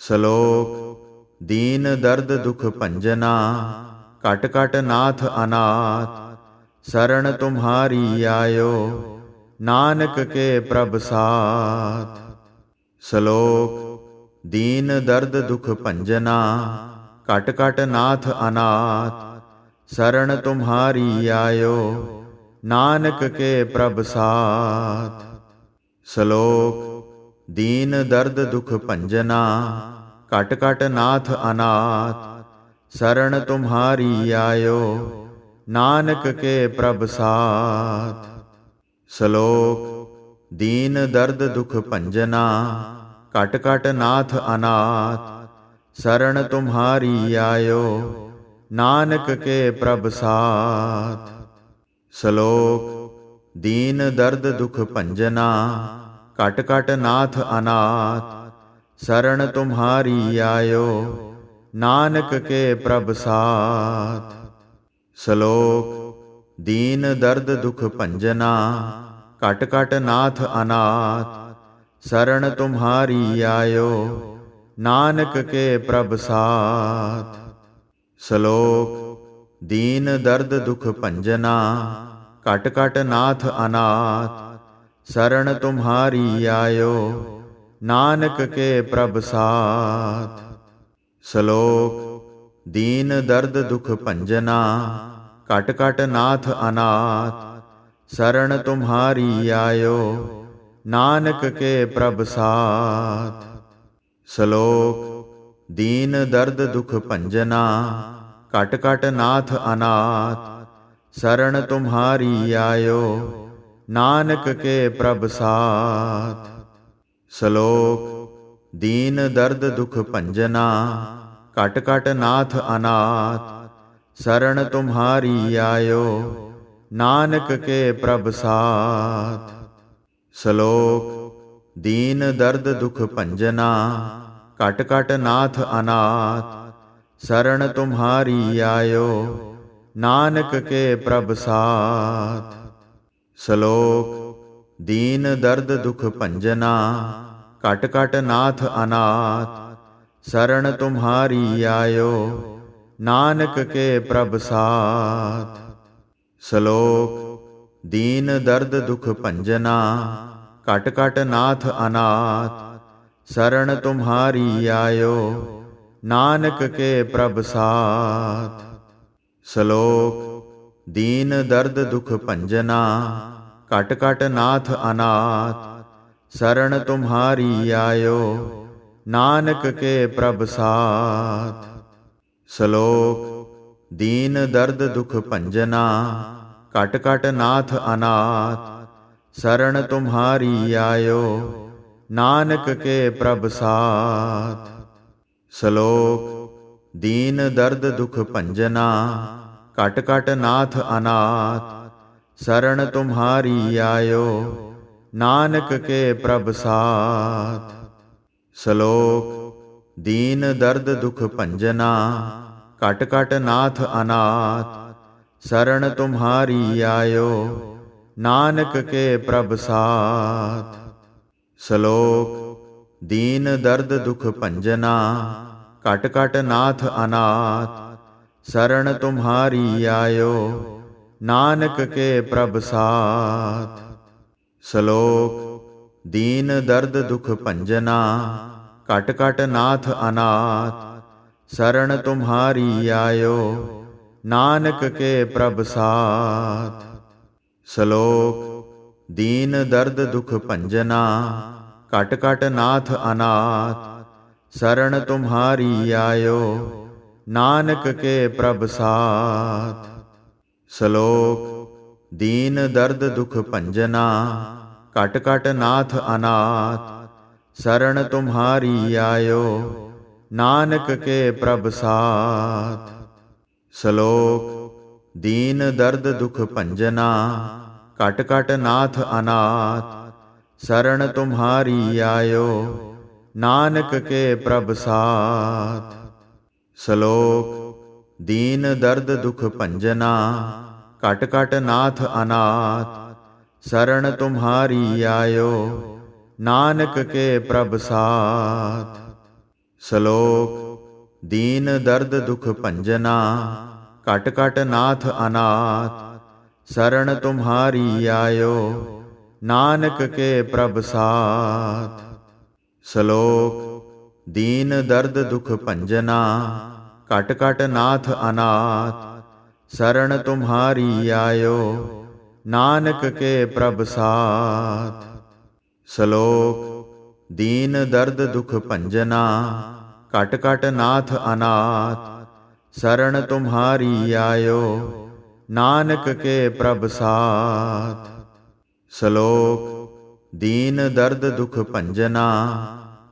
ਸ਼ਲੋਕ, ਦੀਨ ਦਰਦ ਦੁਖ ਭੰਜਨਾ ਕਟ ਕਟ ਨਾਥ ਅਨਾਥ ਸਰਣ ਤੁਮਹਾਰੀ ਆਇਓ, ਨਾਨਕ ਕੇ ਪ੍ਰਭ ਸਾਥ। ਸ਼ਲੋਕ, ਦੀਨ ਦਰਦ ਦੁਖ ਭੰਜਨਾ ਕਟ ਕਟ ਨਾਥ ਅਨਾਥ ਸਰਣ ਤੁਮਹਾਰੀ ਆਇਓ, ਨਾਨਕ ਕੇ ਪ੍ਰਭ ਸਾਥ। ਸ਼ਲੋਕ ਦੀਨ ਦਰਦ ਦੁਖ ਭੰਜਨਾ ਕਟ ਕਟ ਨਾਥ ਅਨਾਥ, ਸਰਣ ਤੁਮਹਾਰੀ ਆਇਓ, ਨਾਨਕ ਕੇ ਪ੍ਰਭ ਸਾਥ। ਸ਼ਲੋਕ, ਦੀਨ ਦਰਦ ਦੁਖ ਭੰਜਨਾ ਕਟ ਕਟ ਨਾਥ ਅਨਾਥ, ਸਰਣ ਤੁਮਹਾਰੀ ਆਇਓ, ਨਾਨਕ ਕੇ ਪ੍ਰਭ ਸਾਥ। ਸ਼ਲੋਕ, ਦੀਨ ਦਰਦ ਦੁਖ ਭੰਜਨਾ ਕਟ ਕਟ ਨਾਥ ਅਨਾਥ, ਸਰਣ ਤੁਮਾਰੀ ਆਇਓ, ਨਾਨਕ ਕੇ ਪ੍ਰਭ ਸਾਥ। ਸ਼ਲੋਕ, ਦੀਨ ਦਰਦ ਦੁਖ ਭੰਜਨਾ ਕਟ ਕਟ ਨਾਥ ਅਨਾਥ, ਸਰਣ ਤੁਮਾਰੀ ਆਇਓ, ਨਾਨਕ ਕੇ ਪ੍ਰਭ ਸਾਥ। ਸ਼ਲੋਕ, ਦੀਨ ਦਰਦ ਦੁਖ ਭੰਜਨਾ ਕਟ ਕਟ ਨਾਥ ਅਨਾਥ ਸਰਣ ਤੁਮਹਾਰੀ ਆਇਓ ਨਾਨਕ ਕੇ ਪ੍ਰਭ ਸਾਥ ਸ਼ਲੋਕ ਦੀਨ ਦਰਦ ਦੁਖ ਭੰਜਨਾ ਕਟ ਕਟ ਨਾਥ ਅਨਾਥ ਸਰਣ ਤੁਮਹਾਰੀ ਆਇਓ ਨਾਨਕ ਕੇ ਪ੍ਰਭ ਸਾਥ ਸ਼ਲੋਕ ਦੀਨ ਦਰਦ ਦੁਖ ਭੰਜਨਾ ਕਟ ਕਟ ਨਾਥ ਅਨਾਥ ਸਰਣ ਤੁਮਹਾਰੀ ਆਇਓ ਨਾਨਕ ਕੇ ਪ੍ਰਭ ਸਾਥ। ਸ਼ਲੋਕ, ਦੀਨ ਦਰਦ ਦੁਖ ਭੰਜਨਾ ਕਟ ਕਟ ਨਾਥ ਅਨਾਥ ਸਰਣ ਤੁਮਹਾਰੀ ਆਇਓ, ਨਾਨਕ ਕੇ ਪ੍ਰਭ ਸਾਥ। ਸ਼ਲੋਕ, ਦੀਨ ਦਰਦ ਦੁਖ ਭੰਜਨਾ ਕਟ ਕਟ ਨਾਥ ਅਨਾਥ ਸਰਣ ਤੁਮਹਾਰੀ ਆਇਓ, ਨਾਨਕ ਕੇ ਪ੍ਰਭ ਸਾਥ। ਸ਼ਲੋਕ, ਦੀਨ ਦਰਦ ਦੁਖ ਭੰਜਨਾ ਕਟ ਕਟ ਨਾਥ ਅਨਾਥ ਸਰਣ ਤੁਮਹਾਰੀ ਆਇਓ, ਨਾਨਕ ਕੇ ਪ੍ਰਭ ਸਾਥ। ਸ਼ਲੋਕ, ਦੀਨ ਦਰਦ ਦੁਖ ਭੰਜਨਾ ਕਟ ਕਟ ਨਾਥ ਅਨਾਥ ਸਰਣ ਤੁਮਹਾਰੀ ਆਇਓ, ਨਾਨਕ ਕੇ ਪ੍ਰਭ ਸਾਥ। ਸ਼ਲੋਕ, ਦੀਨ ਦਰਦ ਦੁਖ ਭੰਜਨਾ ਕਟ ਕਟ ਨਾਥ ਅਨਾਥ, ਸਰਣ ਤੁਮਾਰੀ ਆਇਓ, ਨਾਨਕ ਕੇ ਪ੍ਰਭ ਸਾਥ। ਸ਼ਲੋਕ, ਦੀਨ ਦਰਦ ਦੁਖ ਭੰਜਨਾ ਕਟ ਕਟ ਨਾਥ ਅਨਾਥ, ਸਰਣ ਤੁਮਾਰੀ ਆਇਓ, ਨਾਨਕ ਕੇ ਪ੍ਰਭ ਸਾਥ। ਸ਼ਲੋਕ, ਦੀਨ ਦਰਦ ਦੁਖ ਭੰਜਨਾ ਕਟ ਕਟ ਨਾਥ ਅਨਾਥ ਸਰਣ ਤੁਮਹਾਰੀ ਆਇਓ ਨਾਨਕ ਕੇ ਪ੍ਰਭ ਸਾਥ ਸ਼ਲੋਕ ਦੀਨ ਦਰਦ ਦੁਖ ਭੰਜਨਾ ਕਟ ਕਟ ਨਾਥ ਅਨਾਥ ਸਰਣ ਤੁਮਹਾਰੀ ਆਇਓ ਨਾਨਕ ਕੇ ਪ੍ਰਭ ਸਾਥ ਸ਼ਲੋਕ ਦੀਨ ਦਰਦ ਦੁਖ ਭੰਜਨਾ ਕਟ ਕਟ ਨਾਥ ਅਨਾਥ ਸਰਣ ਤੁਮਹਾਰੀ ਆਇਓ ਨਾਨਕ ਕੇ ਪ੍ਰਭ ਸਾਥ। ਸ਼ਲੋਕ, ਦੀਨ ਦਰਦ ਦੁਖ ਭੰਜਨਾ ਕਟ ਕਟ ਨਾਥ ਅਨਾਥ ਸਰਣ ਤੁਮਾਰੀ ਆਇਓ, ਨਾਨਕ ਕੇ ਪ੍ਰਭ ਸਾਥ। ਸ਼ਲੋਕ, ਦੀਨ ਦਰਦ ਦੁਖ ਭੰਜਨਾ ਕਟ ਕਟ ਨਾਥ ਅਨਾਥ ਸਰਣ ਤੁਮਾਰੀ ਆਇਓ, ਨਾਨਕ ਕੇ ਪ੍ਰਭ ਸਾਥ। ਸ਼ਲੋਕ, ਦੀਨ ਦਰਦ ਦੁਖ ਭੰਜਨਾ ਕਟ ਕਟ ਨਾਥ ਅਨਾਥ ਸਰਣ ਤੁਮਹਾਰੀ ਆਇਓ, ਨਾਨਕ ਕੇ ਪ੍ਰਭ ਸਾਥ। ਸ਼ਲੋਕ, ਦੀਨ ਦਰਦ ਦੁਖ ਭੰਜਨਾ ਕਟ ਕਟ ਨਾਥ ਅਨਾਥ ਸਰਣ ਤੁਮਹਾਰੀ ਆਇਓ, ਨਾਨਕ ਕੇ ਪ੍ਰਭ ਸਾਥ। ਸ਼ਲੋਕ ਦੀਨ ਦਰਦ ਦੁਖ ਭੰਜਨਾ ਕਟ ਕਟ ਨਾਥ ਅਨਾਥ, ਸਰਣ ਤੁਮਹਾਰੀ ਆਇਓ, ਨਾਨਕ ਕੇ ਪ੍ਰਭ ਸਾਥ। ਸ਼ਲੋਕ, ਦੀਨ ਦਰਦ ਦੁਖ ਭੰਜਨਾ ਕਟ ਕਟ ਨਾਥ ਅਨਾਥ, ਸਰਣ ਤੁਮਹਾਰੀ ਆਇਓ, ਨਾਨਕ ਕੇ ਪ੍ਰਭ ਸਾਥ। ਸ਼ਲੋਕ, ਦੀਨ ਦਰਦ ਦੁਖ ਭੰਜਨਾ ਕਟ ਕਟ ਨਾਥ ਅਨਾਥ, ਸਰਣ ਤੁਮਾਰੀ ਆਇਓ, ਨਾਨਕ ਕੇ ਪ੍ਰਭ ਸਾਥ। ਸ਼ਲੋਕ, ਦੀਨ ਦਰਦ ਦੁਖ ਭੰਜਨਾ ਕਟ ਕਟ ਨਾਥ ਅਨਾਥ, ਸਰਣ ਤੁਮਾਰੀ ਆਇਓ, ਨਾਨਕ ਕੇ ਪ੍ਰਭ ਸਾਥ। ਸ਼ਲੋਕ, ਦੀਨ ਦਰਦ ਦੁਖ ਭੰਜਨਾ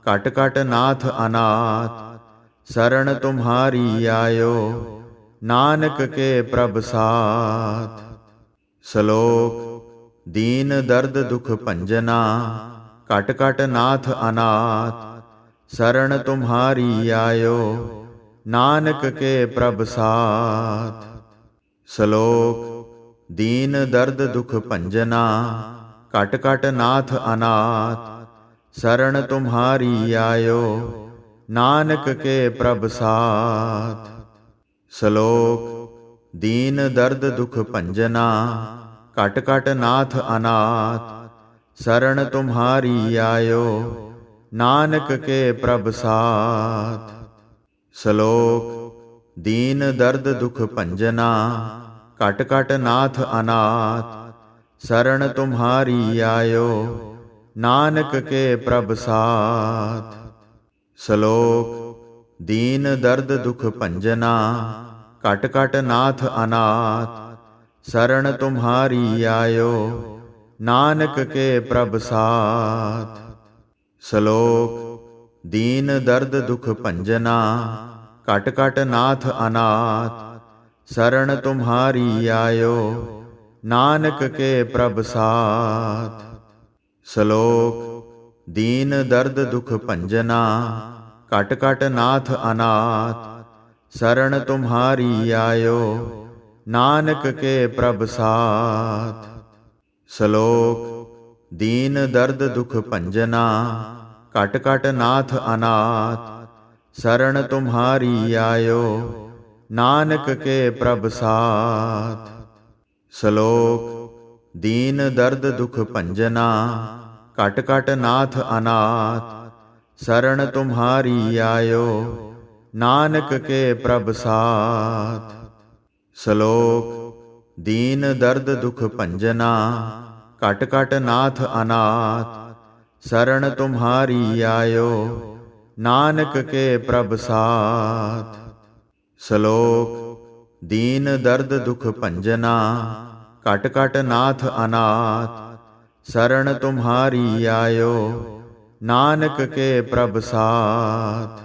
ਕਟ ਕਟ ਨਾਥ ਅਨਾਥ ਸਰਣ ਤੁਮਹਾਰੀ ਆਇਓ ਨਾਨਕ ਕੇ ਪ੍ਰਭ ਸਾਥ ਸ਼ਲੋਕ ਦੀਨ ਦਰਦ ਦੁਖ ਭੰਜਨਾ ਕਟ ਕਟ ਨਾਥ ਅਨਾਥ ਸਰਣ ਤੁਮਹਾਰੀ ਆਇਓ ਨਾਨਕ ਕੇ ਪ੍ਰਭ ਸਾਥ ਸ਼ਲੋਕ ਦੀਨ ਦਰਦ ਦੁਖ ਭੰਜਨਾ ਕਟ ਕਟ ਨਾਥ ਅਨਾਥ ਸਰਣ ਤੁਮਹਾਰੀ ਆਇਓ ਨਾਨਕ ਕੇ ਪ੍ਰਭ ਸਾਥ। ਸ਼ਲੋਕ, ਦੀਨ ਦਰਦ ਦੁਖ ਭੰਜਨਾ ਕਟ ਕਟ ਨਾਥ ਅਨਾਥ ਸਰਣ ਤੁਮਾਰੀ ਆਇਓ, ਨਾਨਕ ਕੇ ਪ੍ਰਭ ਸਾਥ। ਸ਼ਲੋਕ, ਦੀਨ ਦਰਦ ਦੁਖ ਭੰਜਨਾ ਕਟ ਕਟ ਨਾਥ ਅਨਾਥ ਸਰਣ ਤੁਮਾਰੀ ਆਇਓ, ਨਾਨਕ ਕੇ ਪ੍ਰਭ ਸਾਥ। ਸ਼ਲੋਕ, ਦੀਨ ਦਰਦ ਦੁਖ ਭੰਜਨਾ ਕਟ ਕਟ ਨਾਥ ਅਨਾਥ ਸਰਣ ਤੁਮਹਾਰੀ ਆਇਓ, ਨਾਨਕ ਕੇ ਪ੍ਰਭ ਸਾਥ। ਸ਼ਲੋਕ, ਦੀਨ ਦਰਦ ਦੁਖ ਭੰਜਨਾ ਕਟ ਕਟ ਨਾਥ ਅਨਾਥ ਸਰਣ ਤੁਮਹਾਰੀ ਆਇਓ, ਨਾਨਕ ਕੇ ਪ੍ਰਭ ਸਾਥ। ਸ਼ਲੋਕ ਦੀਨ ਦਰਦ ਦੁਖ ਭੰਜਨਾ ਕਟ ਕਟ ਨਾਥ ਅਨਾਥ, ਸਰਣ ਤੁਮਹਾਰੀ ਆਇਓ, ਨਾਨਕ ਕੇ ਪ੍ਰਭ ਸਾਥ। ਸ਼ਲੋਕ, ਦੀਨ ਦਰਦ ਦੁਖ ਭੰਜਨਾ ਕਟ ਕਟ ਨਾਥ ਅਨਾਥ, ਸਰਣ ਤੁਮਹਾਰੀ ਆਇਓ, ਨਾਨਕ ਕੇ ਪ੍ਰਭ ਸਾਥ। ਸ਼ਲੋਕ, ਦੀਨ ਦਰਦ ਦੁਖ ਭੰਜਨਾ ਕਟ ਕਟ ਨਾਥ ਅਨਾਥ, ਸਰਣ ਤੁਮਾਰੀ ਆਇਓ, ਨਾਨਕ ਕੇ ਪ੍ਰਭ ਸਾਥ। ਸ਼ਲੋਕ, ਦੀਨ ਦਰਦ ਦੁਖ ਭੰਜਨਾ ਕਟ ਕਟ ਨਾਥ ਅਨਾਥ, ਸਰਣ ਤੁਮਾਰੀ ਆਇਓ, ਨਾਨਕ ਕੇ ਪ੍ਰਭ ਸਾਥ। ਸ਼ਲੋਕ, ਦੀਨ ਦਰਦ ਦੁਖ ਭੰਜਨਾ ਕਟ ਕਟ ਨਾਥ ਅਨਾਥ ਸਰਣ ਤੁਮਹਾਰੀ ਆਇਓ ਨਾਨਕ ਕੇ ਪ੍ਰਭ ਸਾਥ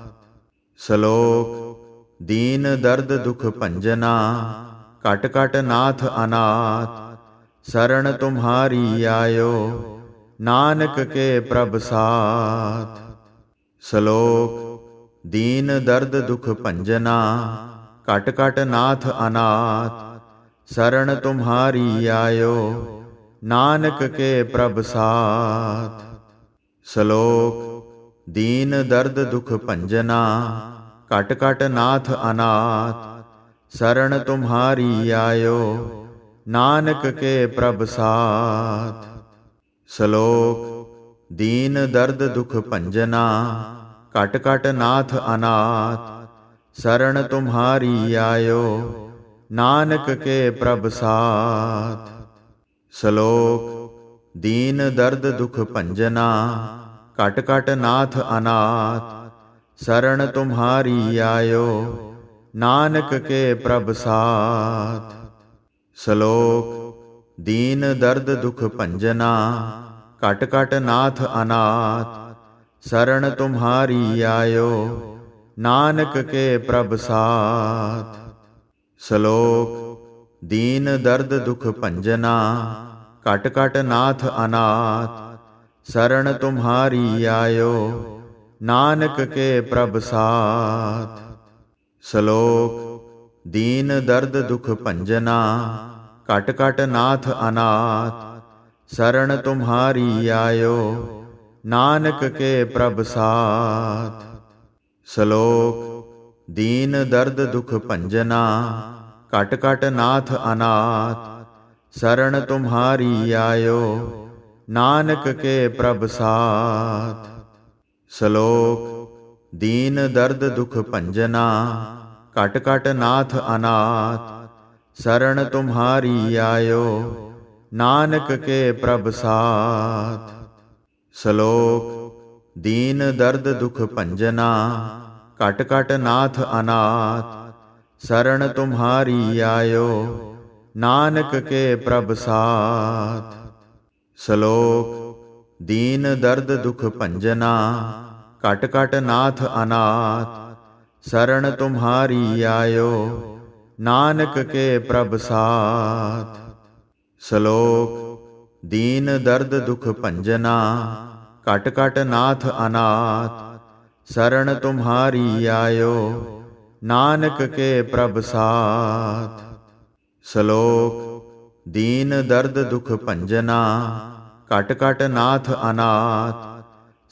ਸ਼ਲੋਕ ਦੀਨ ਦਰਦ ਦੁਖ ਭੰਜਨਾ ਕਟ ਕਟ ਨਾਥ ਅਨਾਥ ਸਰਣ ਤੁਮਹਾਰੀ ਆਇਓ ਨਾਨਕ ਕੇ ਪ੍ਰਭ ਸਾਥ ਸ਼ਲੋਕ ਦੀਨ ਦਰਦ ਦੁਖ ਭੰਜਨਾ ਕਟ ਕਟ ਨਾਥ ਅਨਾਥ ਸਰਣ ਤੁਮਹਾਰੀ ਆਇਓ ਨਾਨਕ ਕੇ ਪ੍ਰਭ ਸਾਥ। ਸ਼ਲੋਕ, ਦੀਨ ਦਰਦ ਦੁਖ ਭੰਜਨਾ ਕਟ ਕਟ ਨਾਥ ਅਨਾਥ ਸਰਣ ਤੁਮਾਰੀ ਆਇਓ, ਨਾਨਕ ਕੇ ਪ੍ਰਭ ਸਾਥ। ਸ਼ਲੋਕ, ਦੀਨ ਦਰਦ ਦੁਖ ਭੰਜਨਾ ਕਟ ਕਟ ਨਾਥ ਅਨਾਥ ਸਰਣ ਤੁਮਾਰੀ ਆਇਓ, ਨਾਨਕ ਕੇ ਪ੍ਰਭ ਸਾਥ। ਸ਼ਲੋਕ, ਦੀਨ ਦਰਦ ਦੁਖ ਭੰਜਨਾ ਕਟ ਕਟ ਨਾਥ ਅਨਾਥ ਸਰਣ ਤੁਮਹਾਰੀ ਆਇਓ, ਨਾਨਕ ਕੇ ਪ੍ਰਭ ਸਾਥ। ਸ਼ਲੋਕ, ਦੀਨ ਦਰਦ ਦੁਖ ਭੰਜਨਾ ਕਟ ਕਟ ਨਾਥ ਅਨਾਥ ਸਰਣ ਤੁਮਹਾਰੀ ਆਇਓ, ਨਾਨਕ ਕੇ ਪ੍ਰਭ ਸਾਥ। ਸ਼ਲੋਕ ਦੀਨ ਦਰਦ ਦੁਖ ਭੰਜਨਾ ਕਟ ਕਟ ਨਾਥ ਅਨਾਥ, ਸਰਣ ਤੁਮਹਾਰੀ ਆਇਓ, ਨਾਨਕ ਕੇ ਪ੍ਰਭ ਸਾਥ। ਸ਼ਲੋਕ, ਦੀਨ ਦਰਦ ਦੁਖ ਭੰਜਨਾ ਕਟ ਕਟ ਨਾਥ ਅਨਾਥ, ਸਰਣ ਤੁਮਹਾਰੀ ਆਇਓ, ਨਾਨਕ ਕੇ ਪ੍ਰਭ ਸਾਥ। ਸ਼ਲੋਕ, ਦੀਨ ਦਰਦ ਦੁਖ ਭੰਜਨਾ ਕਟ ਕਟ ਨਾਥ ਅਨਾਥ, ਸਰਣ ਤੁਮਾਰੀ ਆਇਓ, ਨਾਨਕ ਕੇ ਪ੍ਰਭ ਸਾਥ। ਸ਼ਲੋਕ, ਦੀਨ ਦਰਦ ਦੁਖ ਭੰਜਨਾ ਕਟ ਕਟ ਨਾਥ ਅਨਾਥ, ਸਰਣ ਤੁਮਾਰੀ ਆਇਓ, ਨਾਨਕ ਕੇ ਪ੍ਰਭ ਸਾਥ। ਸ਼ਲੋਕ, ਦੀਨ ਦਰਦ ਦੁਖ ਭੰਜਨਾ ਕਟ ਕਟ ਨਾਥ ਅਨਾਥ ਸਰਣ ਤੁਮਹਾਰੀ ਆਇਓ ਨਾਨਕ ਕੇ ਪ੍ਰਭ ਸਾਥ ਸ਼ਲੋਕ ਦੀਨ ਦਰਦ ਦੁਖ ਭੰਜਨਾ ਕਟ ਕਟ ਨਾਥ ਅਨਾਥ ਸਰਣ ਤੁਮਾਰੀ ਆਇਓ ਨਾਨਕ ਕੇ ਪ੍ਰਭ ਸਾਥ ਸ਼ਲੋਕ ਦੀਨ ਦਰਦ ਦੁਖ ਭੰਜਨਾ ਕਟ ਕਟ ਨਾਥ ਅਨਾਥ ਸਰਣ ਤੁਮਾਰੀ ਆਇਓ ਨਾਨਕ ਕੇ ਪ੍ਰਭ ਸਾਥ। ਸ਼ਲੋਕ, ਦੀਨ ਦਰਦ ਦੁਖ ਭੰਜਨਾ ਕਟ ਕਟ ਨਾਥ ਅਨਾਥ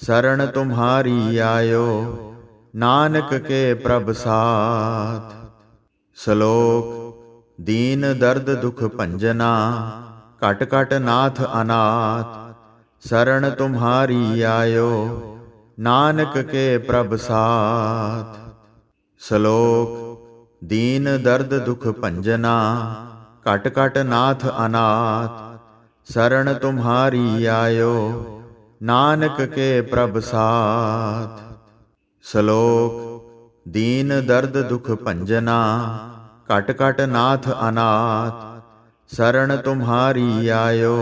ਸਰਣ ਤੁਮਾਰੀ ਆਇਓ, ਨਾਨਕ ਕੇ ਪ੍ਰਭ ਸਾਥ। ਸ਼ਲੋਕ, ਦੀਨ ਦਰਦ ਦੁਖ ਭੰਜਨਾ ਕਟ ਕਟ ਨਾਥ ਅਨਾਥ ਸਰਣ ਤੁਮਾਰੀ ਆਇਓ, ਨਾਨਕ ਕੇ ਪ੍ਰਭ ਸਾਥ। ਸ਼ਲੋਕ, ਦੀਨ ਦਰਦ ਦੁਖ ਭੰਜਨਾ ਕਟ ਕਟ ਨਾਥ ਅਨਾਥ ਸਰਣ ਤੁਮਹਾਰੀ ਆਇਓ, ਨਾਨਕ ਕੇ ਪ੍ਰਭ ਸਾਥ। ਸ਼ਲੋਕ, ਦੀਨ ਦਰਦ ਦੁਖ ਭੰਜਨਾ ਕਟ ਕਟ ਨਾਥ ਅਨਾਥ ਸਰਣ ਤੁਮਹਾਰੀ ਆਇਓ,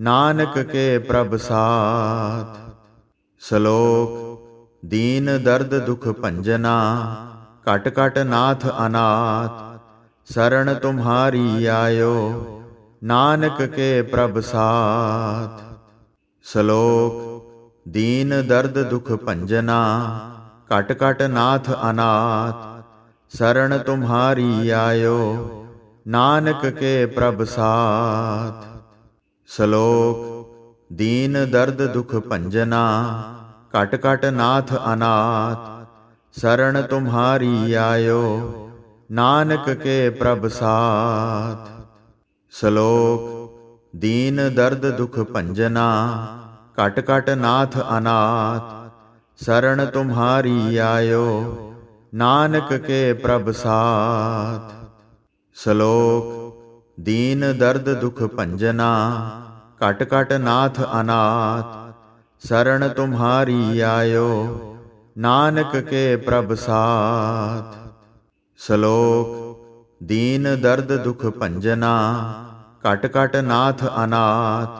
ਨਾਨਕ ਕੇ ਪ੍ਰਭ ਸਾਥ। ਸ਼ਲੋਕ ਦੀਨ ਦਰਦ ਦੁਖ ਭੰਜਨਾ ਕਟ ਕਟ ਨਾਥ ਅਨਾਥ, ਸਰਣ ਤੁਮਹਾਰੀ ਆਇਓ, ਨਾਨਕ ਕੇ ਪ੍ਰਭ ਸਾਥ। ਸ਼ਲੋਕ, ਦੀਨ ਦਰਦ ਦੁਖ ਭੰਜਨਾ ਕਟ ਕਟ ਨਾਥ ਅਨਾਥ, ਸਰਣ ਤੁਮਹਾਰੀ ਆਇਓ, ਨਾਨਕ ਕੇ ਪ੍ਰਭ ਸਾਥ। ਸ਼ਲੋਕ, ਦੀਨ ਦਰਦ ਦੁਖ ਭੰਜਨਾ ਕਟ ਕਟ ਨਾਥ ਅਨਾਥ ਸਰਣ ਤੁਮਾਰੀ ਆਇਓ ਨਾਨਕ ਕੇ ਪ੍ਰਭ ਸਾਥ ਸ਼ਲੋਕ ਦੀਨ ਦਰਦ ਦੁਖ ਭੰਜਨਾ ਕਟ ਕਟ ਨਾਥ ਅਨਾਥ ਸਰਣ ਤੁਮਾਰੀ ਆਇਓ ਨਾਨਕ ਕੇ ਪ੍ਰਭ ਸਾਥ ਸ਼ਲੋਕ ਦੀਨ ਦਰਦ ਦੁਖ ਭੰਜਨਾ ਕਟ ਕਟ ਨਾਥ ਅਨਾਥ ਸਰਣ ਤੁਮਾਰੀ ਆਇਓ ਨਾਨਕ ਕੇ ਪ੍ਰਭ ਸਾਥ ਸ਼ਲੋਕ ਦੀਨ ਦਰਦ ਦੁਖ ਭੰਜਨਾ ਕਟ ਕਟ ਨਾਥ ਅਨਾਥ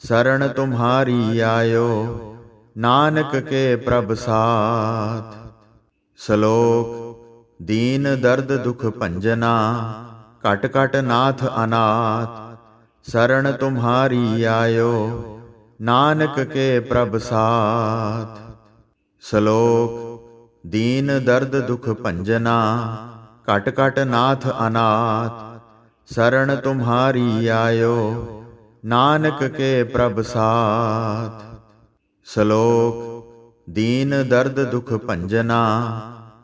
ਸਰਣ ਤੁਮਾਰੀ ਆਇਓ ਨਾਨਕ ਕੇ ਪ੍ਰਭ ਸਾਥ ਸ਼ਲੋਕ ਦੀਨ ਦਰਦ ਦੁਖ ਭੰਜਨਾ ਕਟ ਕਟ ਨਾਥ ਅਨਾਥ ਸਰਣ ਤੁਮਾਰੀ ਆਇਓ ਨਾਨਕ ਕੇ ਪ੍ਰਭ ਸਾਥ। ਸ਼ਲੋਕ, ਦੀਨ ਦਰਦ ਦੁਖ ਭੰਜਨਾ ਕਟ ਕਟ ਨਾਥ ਅਨਾਥ ਸਰਣ ਤੁਮਾਰੀ ਆਇਓ, ਨਾਨਕ ਕੇ ਪ੍ਰਭ ਸਾਥ। ਸ਼ਲੋਕ, ਦੀਨ ਦਰਦ ਦੁਖ ਭੰਜਨਾ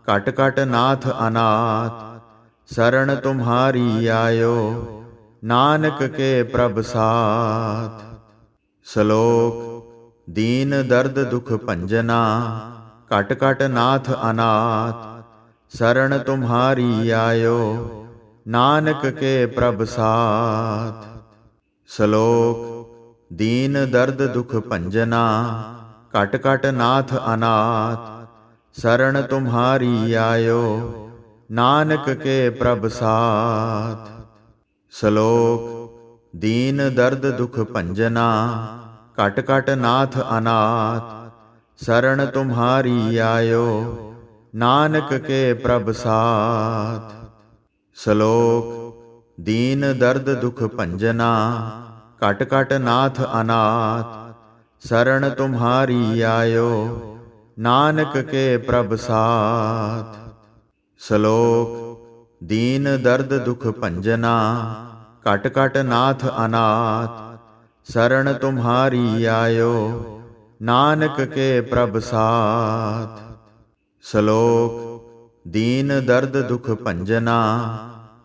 ਕਟ ਕਟ ਨਾਥ ਅਨਾਥ ਸਰਣ ਤੁਮਾਰੀ ਆਇਓ, ਨਾਨਕ ਕੇ ਪ੍ਰਭ ਸਾਥ। ਸ਼ਲੋਕ, ਦੀਨ ਦਰਦ ਦੁਖ ਭੰਜਨਾ ਕਟ ਕਟ ਨਾਥ ਅਨਾਥ ਸਰਣ ਤੁਮਹਾਰੀ ਆਇਓ, ਨਾਨਕ ਕੇ ਪ੍ਰਭ ਸਾਥ। ਸ਼ਲੋਕ, ਦੀਨ ਦਰਦ ਦੁਖ ਭੰਜਨਾ ਕਟ ਕਟ ਨਾਥ ਅਨਾਥ ਸਰਣ ਤੁਮਹਾਰੀ ਆਇਓ, ਨਾਨਕ ਕੇ ਪ੍ਰਭ ਸਾਥ। ਸ਼ਲੋਕ, ਦੀਨ ਦਰਦ ਦੁਖ ਭੰਜਨਾ ਕਟ ਕਟ ਨਾਥ ਅਨਾਥ, ਸਰਣ ਤੁਮਾਰੀ ਆਇਓ, ਨਾਨਕ ਕੇ ਪ੍ਰਭ ਸਾਥ। ਸ਼ਲੋਕ, ਦੀਨ ਦਰਦ ਦੁਖ ਭੰਜਨਾ ਕਟ ਕਟ ਨਾਥ ਅਨਾਥ, ਸਰਣ ਤੁਮਾਰੀ ਆਇਓ, ਨਾਨਕ ਕੇ ਪ੍ਰਭ ਸਾਥ। ਸ਼ਲੋਕ, ਦੀਨ ਦਰਦ ਦੁਖ ਭੰਜਨਾ ਕਟ ਕਟ ਨਾਥ ਅਨਾਥ ਸਰਣ ਤੁਮਹਾਰੀ ਆਇਓ ਨਾਨਕ ਕੇ ਪ੍ਰਭ ਸਾਥ ਸ਼ਲੋਕ ਦੀਨ ਦਰਦ ਦੁਖ ਭੰਜਨਾ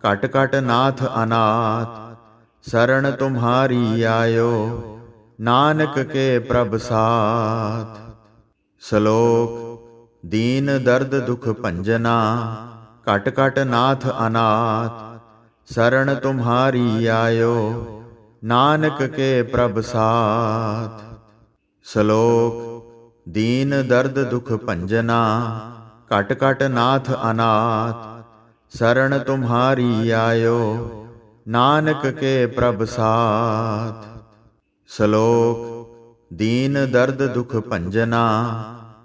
ਕਟ ਕਟ ਨਾਥ ਅਨਾਥ ਸਰਣ ਤੁਮਹਾਰੀ ਆਇਓ ਨਾਨਕ ਕੇ ਪ੍ਰਭ ਸਾਥ ਸ਼ਲੋਕ ਦੀਨ ਦਰਦ ਦੁਖ ਭੰਜਨਾ ਕਟ ਕਟ ਨਾਥ ਅਨਾਥ ਸਰਣ ਤੁਮਹਾਰੀ ਆਇਓ ਨਾਨਕ ਕੇ ਪ੍ਰਭ ਸਾਥ। ਸ਼ਲੋਕ, ਦੀਨ ਦਰਦ ਦੁਖ ਭੰਜਨਾ ਕਟ ਕਟ ਨਾਥ ਅਨਾਥ ਸਰਣ ਤੁਮਾਰੀ ਆਇਓ, ਨਾਨਕ ਕੇ ਪ੍ਰਭ ਸਾਥ। ਸ਼ਲੋਕ, ਦੀਨ ਦਰਦ ਦੁਖ ਭੰਜਨਾ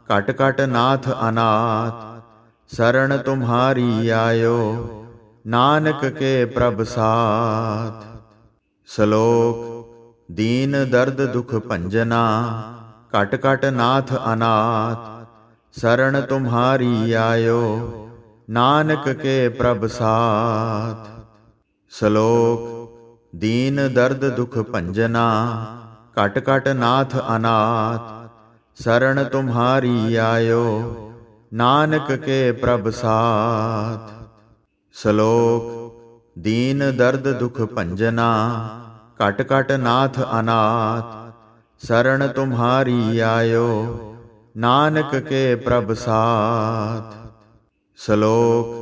ਕਟ ਕਟ ਨਾਥ ਅਨਾਥ ਸਰਣ ਤੁਮਾਰੀ ਆਇਓ, ਨਾਨਕ ਕੇ ਪ੍ਰਭ ਸਾਥ। ਸ਼ਲੋਕ, ਦੀਨ ਦਰਦ ਦੁਖ ਭੰਜਨਾ ਕਟ ਕਟ ਨਾਥ ਅਨਾਥ ਸਰਣ ਤੁਮਹਾਰੀ ਆਇਓ, ਨਾਨਕ ਕੇ ਪ੍ਰਭ ਸਾਥ। ਸ਼ਲੋਕ, ਦੀਨ ਦਰਦ ਦੁਖ ਭੰਜਨਾ ਕਟ ਕਟ ਨਾਥ ਅਨਾਥ ਸਰਣ ਤੁਮਹਾਰੀ ਆਇਓ, ਨਾਨਕ ਕੇ ਪ੍ਰਭ ਸਾਥ। ਸ਼ਲੋਕ ਦੀਨ ਦਰਦ ਦੁਖ ਭੰਜਨਾ ਕਟ ਕਟ ਨਾਥ ਅਨਾਥ, ਸਰਣ ਤੁਮਹਾਰੀ ਆਇਓ, ਨਾਨਕ ਕੇ ਪ੍ਰਭ ਸਾਥ। ਸ਼ਲੋਕ,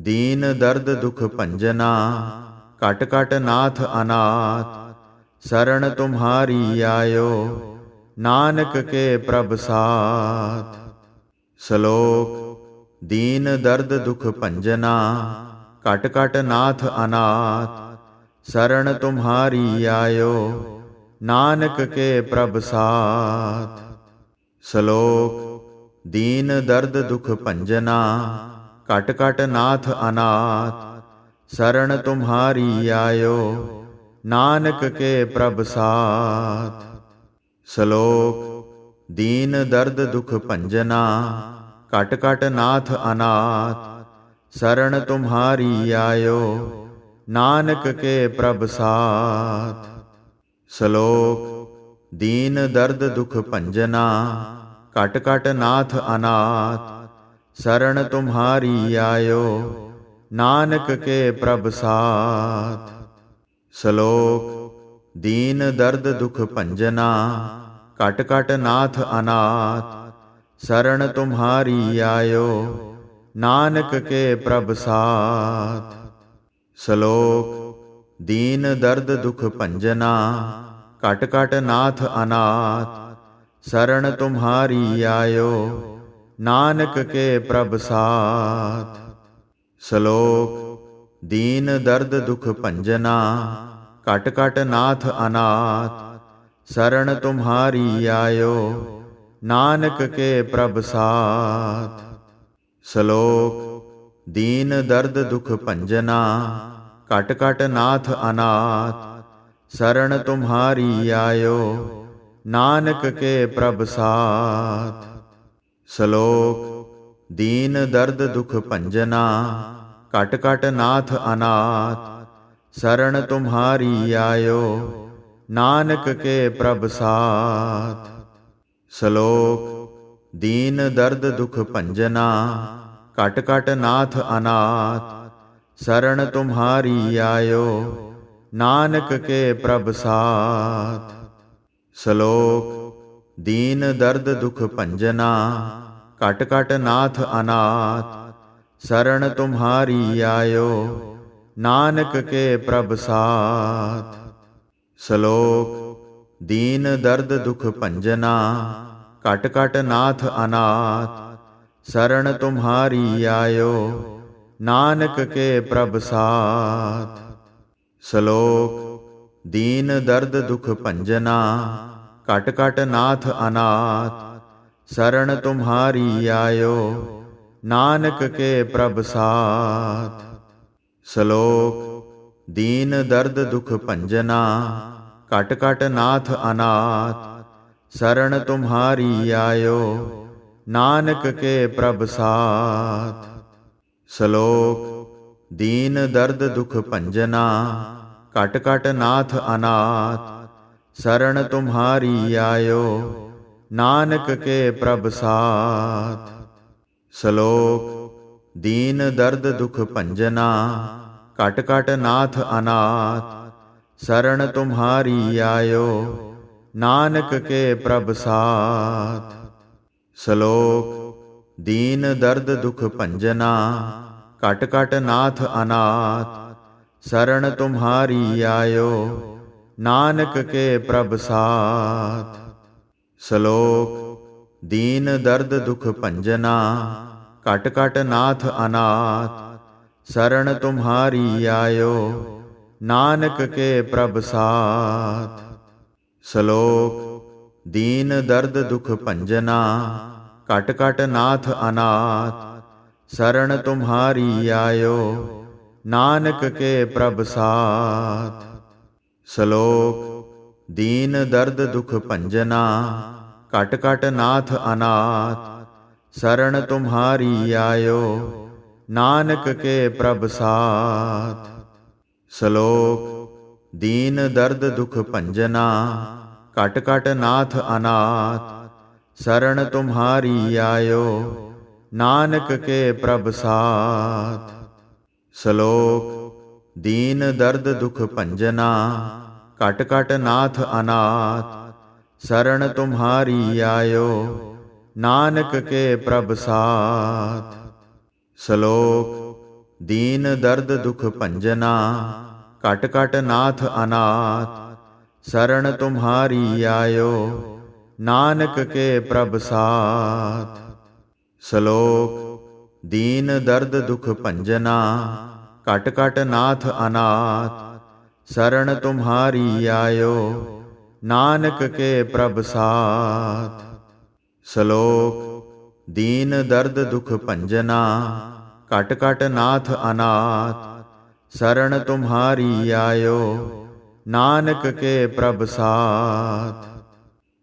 ਦੀਨ ਦਰਦ ਦੁਖ ਭੰਜਨਾ ਕਟ ਕਟ ਨਾਥ ਅਨਾਥ, ਸਰਣ ਤੁਮਹਾਰੀ ਆਇਓ, ਨਾਨਕ ਕੇ ਪ੍ਰਭ ਸਾਥ। ਸ਼ਲੋਕ, ਦੀਨ ਦਰਦ ਦੁਖ ਭੰਜਨਾ ਕਟ ਕਟ ਨਾਥ ਅਨਾਥ, ਸਰਣ ਤੁਮਾਰੀ ਆਇਓ, ਨਾਨਕ ਕੇ ਪ੍ਰਭ ਸਾਥ। ਸ਼ਲੋਕ, ਦੀਨ ਦਰਦ ਦੁਖ ਭੰਜਨਾ ਕਟ ਕਟ ਨਾਥ ਅਨਾਥ, ਸਰਣ ਤੁਮਾਰੀ ਆਇਓ, ਨਾਨਕ ਕੇ ਪ੍ਰਭ ਸਾਥ। ਸ਼ਲੋਕ, ਦੀਨ ਦਰਦ ਦੁਖ ਭੰਜਨਾ ਕਟ ਕਟ ਨਾਥ ਅਨਾਥ ਸਰਣ ਤੁਮਾਰੀ ਆਇਓ ਨਾਨਕ ਕੇ ਪ੍ਰਭ ਸਾਥ ਸ਼ਲੋਕ ਦੀਨ ਦਰਦ ਦੁਖ ਭੰਜਨਾ ਕਟ ਕਟ ਨਾਥ ਅਨਾਥ ਸਰਣ ਤੁਮਾਰੀ ਆਇਓ ਨਾਨਕ ਕੇ ਪ੍ਰਭ ਸਾਥ ਸ਼ਲੋਕ ਦੀਨ ਦਰਦ ਦੁਖ ਭੰਜਨਾ ਕਟ ਕਟ ਨਾਥ ਅਨਾਥ ਸਰਣ ਤੁਮਾਰੀ ਆਇਓ ਨਾਨਕ ਕੇ ਪ੍ਰਭ ਸਾਥ। ਸ਼ਲੋਕ, ਦੀਨ ਦਰਦ ਦੁਖ ਭੰਜਨਾ ਕਟ ਕਟ ਨਾਥ ਅਨਾਥ ਸਰਣ ਤੁਮਾਰੀ ਆਇਓ, ਨਾਨਕ ਕੇ ਪ੍ਰਭ ਸਾਥ। ਸ਼ਲੋਕ, ਦੀਨ ਦਰਦ ਦੁਖ ਭੰਜਨਾ ਕਟ ਕਟ ਨਾਥ ਅਨਾਥ ਸਰਣ ਤੁਮਾਰੀ ਆਇਓ, ਨਾਨਕ ਕੇ ਪ੍ਰਭ ਸਾਥ। ਸ਼ਲੋਕ, ਦੀਨ ਦਰਦ ਦੁਖ ਭੰਜਨਾ ਕਟ ਕਟ ਨਾਥ ਅਨਾਥ ਸਰਣ ਤੁਮਹਾਰੀ ਆਇਓ, ਨਾਨਕ ਕੇ ਪ੍ਰਭ ਸਾਥ। ਸ਼ਲੋਕ, ਦੀਨ ਦਰਦ ਦੁਖ ਭੰਜਨਾ ਕਟ ਕਟ ਨਾਥ ਅਨਾਥ ਸਰਣ ਤੁਮਹਾਰੀ ਆਇਓ, ਨਾਨਕ ਕੇ ਪ੍ਰਭ ਸਾਥ। ਸ਼ਲੋਕ ਦੀਨ ਦਰਦ ਦੁਖ ਭੰਜਨਾ ਕਟ ਕਟ ਨਾਥ ਅਨਾਥ, ਸਰਣ ਤੁਮਹਾਰੀ ਆਇਓ, ਨਾਨਕ ਕੇ ਪ੍ਰਭ ਸਾਥ। ਸ਼ਲੋਕ, ਦੀਨ ਦਰਦ ਦੁਖ ਭੰਜਨਾ ਕਟ ਕਟ ਨਾਥ ਅਨਾਥ, ਸਰਣ ਤੁਮਹਾਰੀ ਆਇਓ, ਨਾਨਕ ਕੇ ਪ੍ਰਭ ਸਾਥ। ਸ਼ਲੋਕ, ਦੀਨ ਦਰਦ ਦੁਖ ਭੰਜਨਾ ਕਟ ਕਟ ਨਾਥ ਅਨਾਥ, ਸਰਣ ਤੁਮਾਰੀ ਆਇਓ, ਨਾਨਕ ਕੇ ਪ੍ਰਭ ਸਾਥ। ਸ਼ਲੋਕ, ਦੀਨ ਦਰਦ ਦੁਖ ਭੰਜਨਾ ਕਟ ਕਟ ਨਾਥ ਅਨਾਥ, ਸਰਣ ਤੁਮਾਰੀ ਆਇਓ, ਨਾਨਕ ਕੇ ਪ੍ਰਭ ਸਾਥ। ਸ਼ਲੋਕ, ਦੀਨ ਦਰਦ ਦੁਖ ਭੰਜਨਾ ਕਟ ਕਟ ਨਾਥ ਅਨਾਥ ਸਰਣ ਤੁਮਾਰੀ ਆਇਓ ਨਾਨਕ ਕੇ ਪ੍ਰਭ ਸਾਥ ਸ਼ਲੋਕ ਦੀਨ ਦਰਦ ਦੁਖ ਭੰਜਨਾ ਕਟ ਕਟ ਨਾਥ ਅਨਾਥ ਸਰਣ ਤੁਮਾਰੀ ਆਇਓ ਨਾਨਕ ਕੇ ਪ੍ਰਭ ਸਾਥ ਸ਼ਲੋਕ ਦੀਨ ਦਰਦ ਦੁਖ ਭੰਜਨਾ ਕਟ ਕਟ ਨਾਥ ਅਨਾਥ ਸਰਣ ਤੁਮਾਰੀ ਆਇਓ ਨਾਨਕ ਕੇ ਪ੍ਰਭ ਸਾਥ। ਸ਼ਲੋਕ, ਦੀਨ ਦਰਦ ਦੁਖ ਭੰਜਨਾ ਕਟ ਕਟ ਨਾਥ ਅਨਾਥ ਸਰਣ ਤੁਮਾਰੀ ਆਇਓ, ਨਾਨਕ ਕੇ ਪ੍ਰਭ ਸਾਥ। ਸ਼ਲੋਕ, ਦੀਨ ਦਰਦ ਦੁਖ ਭੰਜਨਾ ਕਟ ਕਟ ਨਾਥ ਅਨਾਥ ਸਰਣ ਤੁਮਾਰੀ ਆਇਓ, ਨਾਨਕ ਕੇ ਪ੍ਰਭ ਸਾਥ। ਸ਼ਲੋਕ, ਦੀਨ ਦਰਦ ਦੁਖ ਭੰਜਨਾ ਕਟ ਕਟ ਨਾਥ ਅਨਾਥ ਸਰਣ ਤੁਮਹਾਰੀ ਆਇਓ, ਨਾਨਕ ਕੇ ਪ੍ਰਭ ਸਾਥ। ਸ਼ਲੋਕ, ਦੀਨ ਦਰਦ ਦੁਖ ਭੰਜਨਾ ਕਟ ਕਟ ਨਾਥ ਅਨਾਥ ਸਰਣ ਤੁਮਹਾਰੀ ਆਇਓ, ਨਾਨਕ ਕੇ ਪ੍ਰਭ ਸਾਥ। ਸ਼ਲੋਕ ਦੀਨ ਦਰਦ ਦੁਖ ਭੰਜਨਾ ਕਟ ਕਟ ਨਾਥ ਅਨਾਥ, ਸਰਣ ਤੁਮਹਾਰੀ ਆਇਓ, ਨਾਨਕ ਕੇ ਪ੍ਰਭ ਸਾਥ। ਸ਼ਲੋਕ, ਦੀਨ ਦਰਦ ਦੁਖ ਭੰਜਨਾ ਕਟ ਕਟ ਨਾਥ ਅਨਾਥ, ਸਰਣ ਤੁਮਹਾਰੀ ਆਇਓ, ਨਾਨਕ ਕੇ ਪ੍ਰਭ ਸਾਥ। ਸ਼ਲੋਕ, ਦੀਨ ਦਰਦ ਦੁਖ ਭੰਜਨਾ ਕਟ ਕਟ ਨਾਥ ਅਨਾਥ, ਸਰਣ ਤੁਮਹਾਰੀ ਆਇਓ, ਨਾਨਕ ਕੇ ਪ੍ਰਭ ਸਾਥ। ਸ਼ਲੋਕ, ਦੀਨ ਦਰਦ ਦੁਖ ਭੰਜਨਾ ਕਟ ਕਟ ਨਾਥ ਅਨਾਥ, ਸਰਣ ਤੁਮਾਰੀ ਆਇਓ, ਨਾਨਕ ਕੇ ਪ੍ਰਭ ਸਾਥ। ਸ਼ਲੋਕ, ਦੀਨ ਦਰਦ ਦੁਖ ਭੰਜਨਾ ਕਟ ਕਟ ਨਾਥ ਅਨਾਥ ਸਰਣ ਤੁਮਾਰੀ ਆਇਓ ਨਾਨਕ ਕੇ ਪ੍ਰਭ ਸਾਥ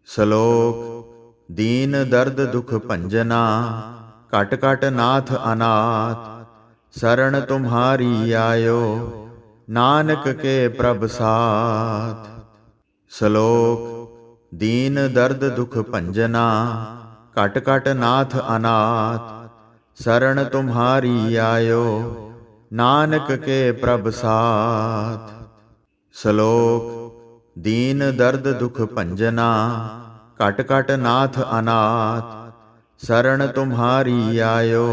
ਸ਼ਲੋਕ ਦੀਨ ਦਰਦ ਦੁਖ ਭੰਜਨਾ ਕਟ ਕਟ ਨਾਥ ਅਨਾਥ ਸਰਣ ਤੁਮਾਰੀ ਆਇਓ ਨਾਨਕ ਕੇ ਪ੍ਰਭ ਸਾਥ ਸ਼ਲੋਕ ਦੀਨ ਦਰਦ ਦੁਖ ਭੰਜਨਾ ਕਟ ਕਟ ਨਾਥ ਅਨਾਥ ਸਰਣ ਤੁਮਾਰੀ ਆਇਓ ਨਾਨਕ ਕੇ ਪ੍ਰਭ ਸਾਥ। ਸ਼ਲੋਕ, ਦੀਨ ਦਰਦ ਦੁਖ ਭੰਜਨਾ ਕਟ ਕਟ ਨਾਥ ਅਨਾਥ ਸਰਣ ਤੁਮਹਾਰੀ ਆਇਓ,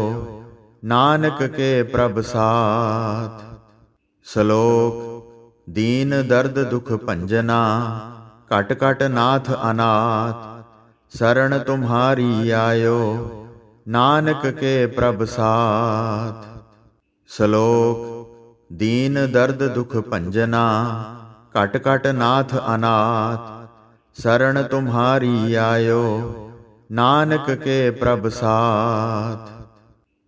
ਨਾਨਕ ਕੇ ਪ੍ਰਭ ਸਾਥ। ਸ਼ਲੋਕ, ਦੀਨ ਦਰਦ ਦੁਖ ਭੰਜਨਾ ਕਟ ਕਟ ਨਾਥ ਅਨਾਥ ਸਰਣ ਤੁਮਹਾਰੀ ਆਇਓ, ਨਾਨਕ ਕੇ ਪ੍ਰਭ ਸਾਥ। ਸ਼ਲੋਕ, ਦੀਨ ਦਰਦ ਦੁਖ ਭੰਜਨਾ ਕਟ ਕਟ ਨਾਥ ਅਨਾਥ ਸਰਣ ਤੁਮਹਾਰੀ ਆਇਓ, ਨਾਨਕ ਕੇ ਪ੍ਰਭ ਸਾਥ।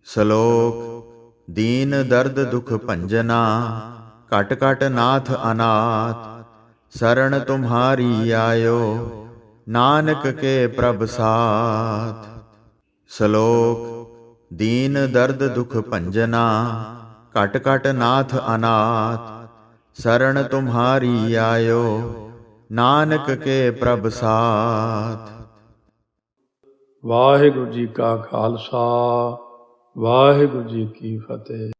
ਸ਼ਲੋਕ, ਦੀਨ ਦਰਦ ਦੁਖ ਭੰਜਨਾ ਕਟ ਕਟ ਨਾਥ ਅਨਾਥ ਸਰਣ ਤੁਮਹਾਰੀ ਆਇਓ, ਨਾਨਕ ਕੇ ਪ੍ਰਭ ਸਾਥ। ਸ਼ਲੋਕ, ਦੀਨ ਦਰਦ ਦੁਖ ਭੰਜਨਾ ਘਟ ਘਟ ਨਾਥ ਅਨਾਥ, ਸਰਣ ਤੁਮਹਾਰੀ ਆਇਓ, ਨਾਨਕ ਕੇ ਪ੍ਰਭ ਸਾਥ। ਵਾਹਿਗੁਰੂ ਜੀ ਕਾ ਖਾਲਸਾ, ਵਾਹਿਗੁਰੂ ਜੀ ਕੀ ਫਤਿਹ।